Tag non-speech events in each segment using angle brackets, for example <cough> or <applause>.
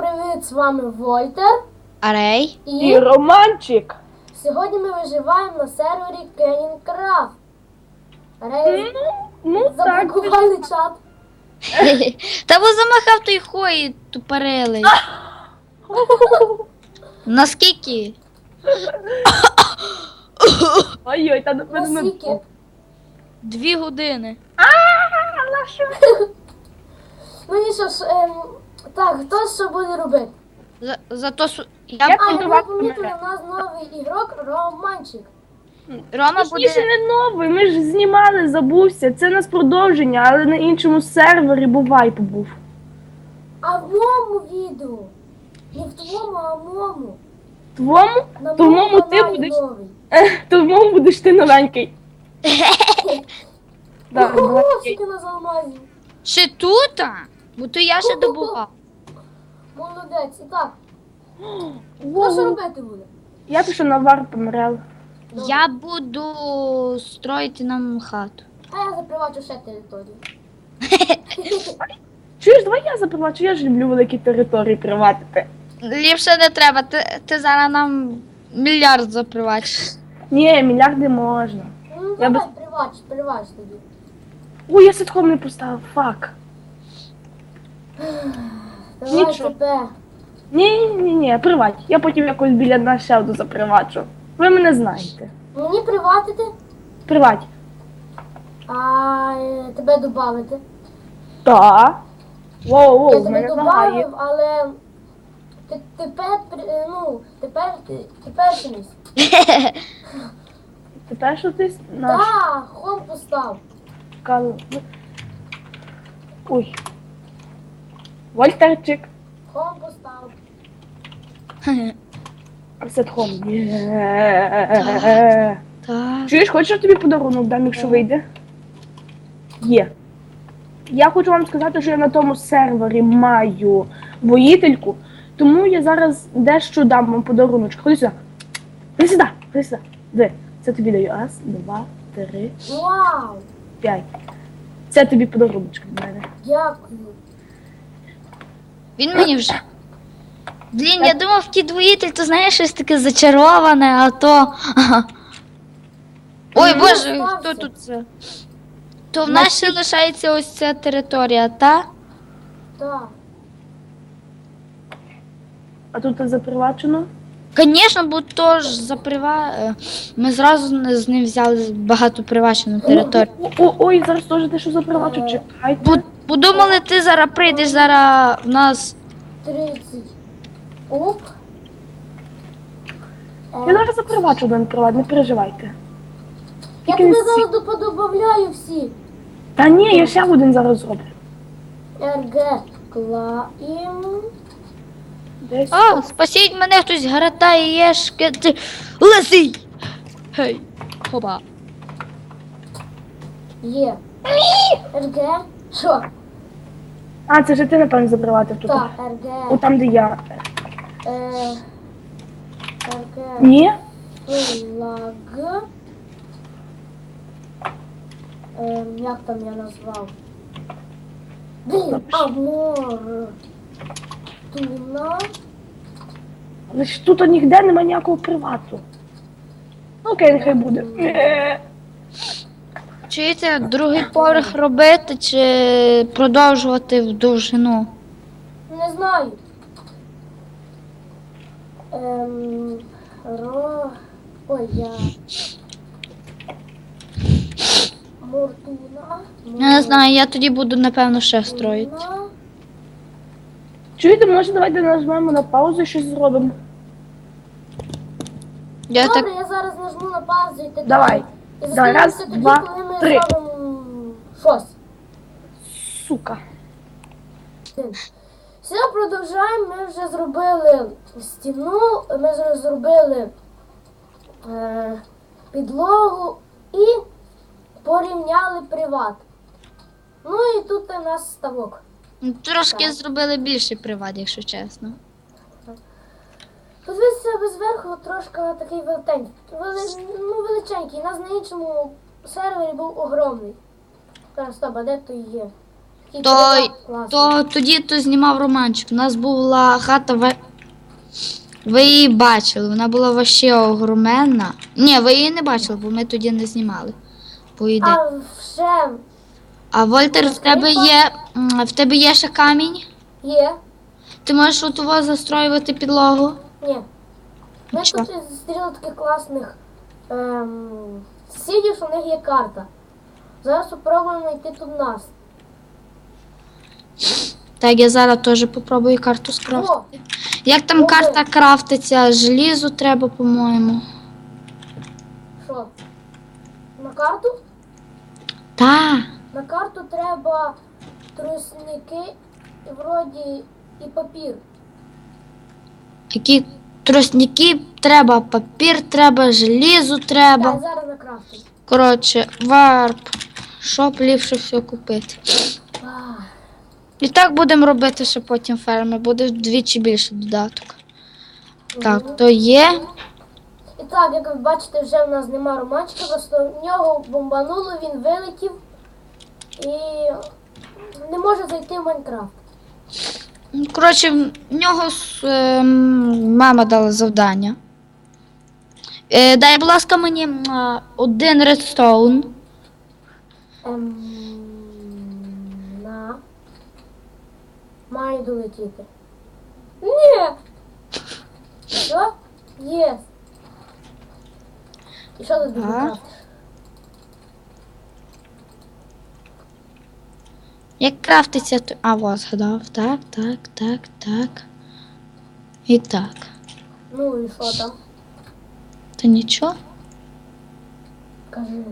привіт! З вами Вольтер. Арей. І І романчик. сьогодні ми виживаємо на сервері Кенінкрафт. Рей, Ну так. заблокували чат. <laughs> Та бо замахав той хой тупорилий. <laughs> Наскільки? Ой-ой, та ну, Наскільки? Дві години. <laughs> Ну і що ж, ем, так, хто що буде робити? За, зато су- я, Я А, буду і ви давати у нас новий ігрок Романчик. Рома Точніше, буде. не новий, ми ж знімали, забувся. Це нас продовження, але на іншому сервері бувай побув. А в моєму відео. Не в твоєму, а в моєму. Твому? На Тому моєму ти каналі будеш- новий. <laughs> Тому будеш ти новенький. <laughs> Так, Ого, скільки нас алмазів. Ще тут? а? Бо то я ще <laughs> добував. Молодець. І так, хто <gasps> що робити буде? Я пішов на вар помрел. Я буду строїти нам хату. А я запривачу ще територію. <laughs> Чуєш, давай я запривачу, я ж люблю великі території приватити. Ліпше не треба, ти, ти зараз нам мільярд запривачиш. Ні, мільярди можна. Ну, Я давай, привач, привач тоді. Ой, я ситком не поставив, фак. Давай Нічого. тебе. Ні, ні, ні, привать. Я потім якось біля нас ще одну запривачу. Ви мене знаєте. Мені приватити, Привать. а е, тебе додати. Та. Воу, Я воу, в тебе мене лагає. додав, але ти, тепер, при- е, ну, тепер, ти- тепер чимось. <laughs> Тепер що ти наш Так, хом постав. кал. Ой. Вольтерчик. Хом постав. Сетхом. <laughs> Так. Чуєш, хочеш я тобі подарунок дам, якщо вийде? Є. Я хочу вам сказати, що я на тому сервері маю воїтельку, тому я зараз дещо дам вам подаруночок. Ходи сюди. Ходи сюди, ходи сюди. Де? Це тобі даю. Раз, два, три, Вау! п'ять. Це тобі подаруночок від мене. Дякую. Він мені вже. Блін, я думав, кіт воїтель, то знаєш щось таке зачароване, а то. Ой, Ну, боже, стався. хто тут це? То в нас ще лишається ось ця територія, та? Так. А тут запривачено. Звісно, бо то ж за прива... е, Ми зразу з ним взяли багато привачену територію. О, о, ой, зараз теж те, що запривачу, чекайте. Бо, бо думали, ти зараз прийдеш, зараз в нас. 30. Оп. Я зараз запривачу один приват, не переживайте. Я Тільки тебе не зараз доподобавляю всі. Та ні, я ще один зараз зроблю. РГ Клаїм. Десь. А, спасіть мене, хтось гратає, єшки. Ти... Лисий! Гей! Хоба. Є. РГ. Що? А, це вже ти, напевно, заприватив тут. Так, О, РГ. там, де я. Е, РГ. Ні? Флаг. Ем, як там я назвав? Блін, Амор. Туна. Але ж тут ніде немає ніякого привату. Ну, Окей, нехай буде. Е, Чуєте, другий поверх робити чи продовжувати в довжину? Не знаю. Ем, ро... Ой, я... Мортуна. Я не знаю, я тоді буду, напевно, ще строїти. Чуєте, може давайте нажмемо на паузу і щось зробимо. Я Добре, так. я зараз нажму на паузу і ти Давай. І Давай, раз, тоді, два, коли ми три. зробимо щось. Сука. Все, продовжаємо. Ми вже зробили стіну, ми вже зробили е, підлогу і порівняли приват. Ну і тут у нас ставок. Ну, Трошки зробили більше приват, якщо чесно. Подивіться ви зверху трошки такий велетенький. Вели, ну, величенький. У нас на іншому сервері був огромний. Так, стоп, а де той є? То, класні. то тоді то знімав романчик. У нас була хата в. Ви її бачили, вона була вообще огроменна. Ні, ви її не бачили, бо ми тоді не знімали. По ідеї. А ще А Вольтер, в тебе є. м, В тебе є ще камінь? є. Ти можеш у того застроювати підлогу? Ні. Ми Чого? тут зустріли таких класних ем, сусідів, що в них є карта. Зараз спробуємо знайти тут нас. Так, я зараз теж попробую карту скрафтити. О, Як там Добре. карта крафтиться? Желізо треба, по-моєму. що? На карту? Та. На карту треба трусники і вроді і папір. Які тростники треба, папір треба, желізо треба. Так, зараз на. Коротше, варп. Щоб ліпше все купити. І так будемо робити ще потім ферми, буде вдвічі більше додаток. Так, то є. І так, як ви бачите, вже в нас нема романчика, просто в нього бомбануло, він вилетів і не може зайти в Майнкрафт. Ну, Коротше, в нього ем, мама дала завдання. Е, дай, будь ласка, мені один редстоун. Ем, на. Має долетіти. Ні! Що? Єс. І що тут? Як крафтиться, то. А, вот, згадав. Так, так, так, так. І так. Ну і що там? То нічого. Кажи.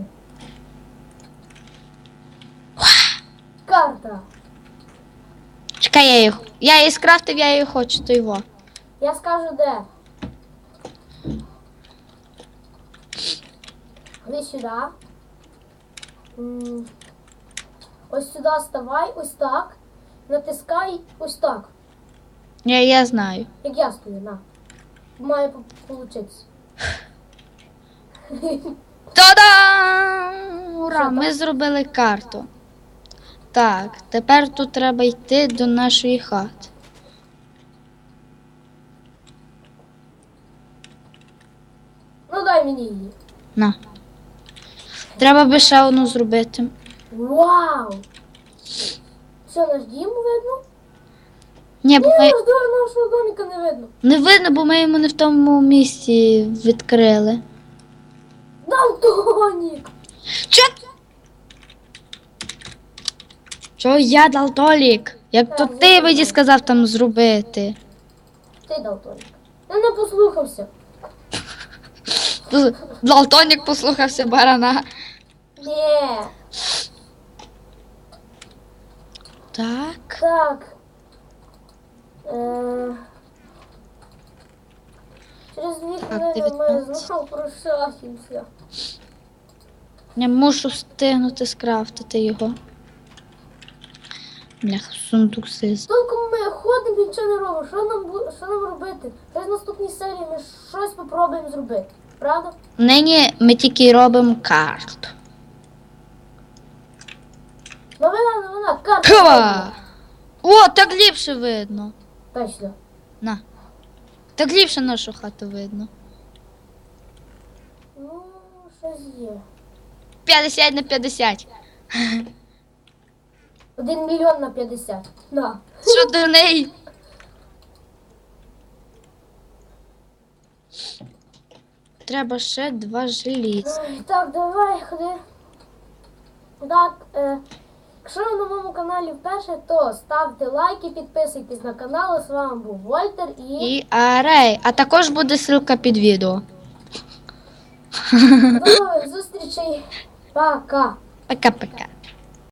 Карта. Чекай, я її. Я її скрафтив, я її хочу, то його. Я скажу де. Іди сюди. Ось сюди ставай, ось так. Натискай ось так. Я, я знаю. Як я стою, на. Має получитися. Та-дам! Ура! Ми зробили карту. Так, тепер тут треба йти до нашої хати. Ну дай мені її. На. Треба би ще одну зробити. Вау! Що, наш дім видно? Ні, бо Ні, ми... наш нашого доміка не видно. не видно, бо ми йому не в тому місці відкрили. Далтонік! Чо? Чо я Далтолік? Як то Так, ти мені сказав там зробити? Ти Далтонік. Я не послухався. Далтонік послухався барана. Ні. Так. Так. Е... Через дві хвилини ми 19. знову прощаємося. Я мушу встигнути скрафтити його. Бляха, сундук сиз. Толком ми ходимо нічого не робимо. Що нам, бу- що нам робити? Тож в наступній серії ми щось спробуємо зробити. Правда? Нині ми тільки робимо карту. Новина, карта. О, так ліпше видно. Точно. На. Так ліпше нашу хату видно. Ну, щось є. 50 на 50. Один мільйон на 50. На. Що до неї? Треба ще два желіз. Так, давай, ходи. Так, е, якщо ви на моєму каналі вперше, то ставте лайки, підписуйтесь на канал. З вами був Вольтер і І арей. А також буде ссылка під відео. <laughs> до нових зустрічей. Пока! Пока-пока.